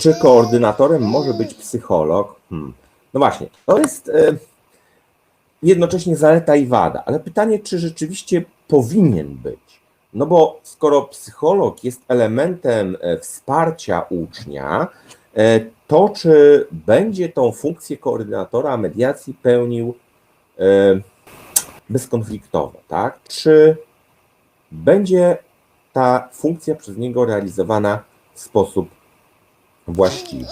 Czy koordynatorem może być psycholog? Hmm. No właśnie, to jest e, jednocześnie zaleta i wada, ale pytanie, czy rzeczywiście powinien być? No bo skoro psycholog jest elementem e, wsparcia ucznia, e, to czy będzie tą funkcję koordynatora mediacji pełnił e, bezkonfliktowo, tak? Czy będzie ta funkcja przez niego realizowana w sposób właściwy?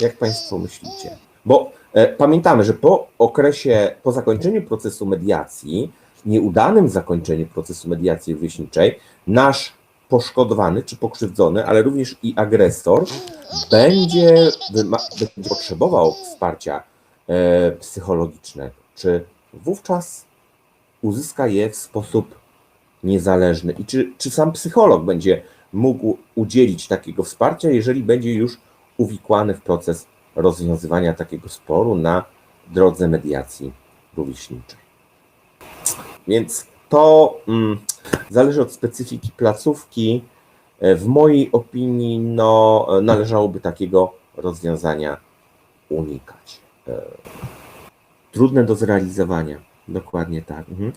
Jak Państwo myślicie? Bo e, pamiętamy, że po okresie, po zakończeniu procesu mediacji, nieudanym zakończeniu procesu mediacji rówieśniczej, nasz poszkodowany czy pokrzywdzony, ale również i agresor będzie, będzie potrzebował wsparcia e, psychologicznego. Czy wówczas uzyska je w sposób niezależny? I czy, czy sam psycholog będzie mógł udzielić takiego wsparcia, jeżeli będzie już uwikłany w proces rozwiązywania takiego sporu na drodze mediacji rówieśniczej? Więc to mm, zależy od specyfiki placówki. E, W mojej opinii no, należałoby takiego rozwiązania unikać. E, Trudne do zrealizowania. Dokładnie tak. Mhm.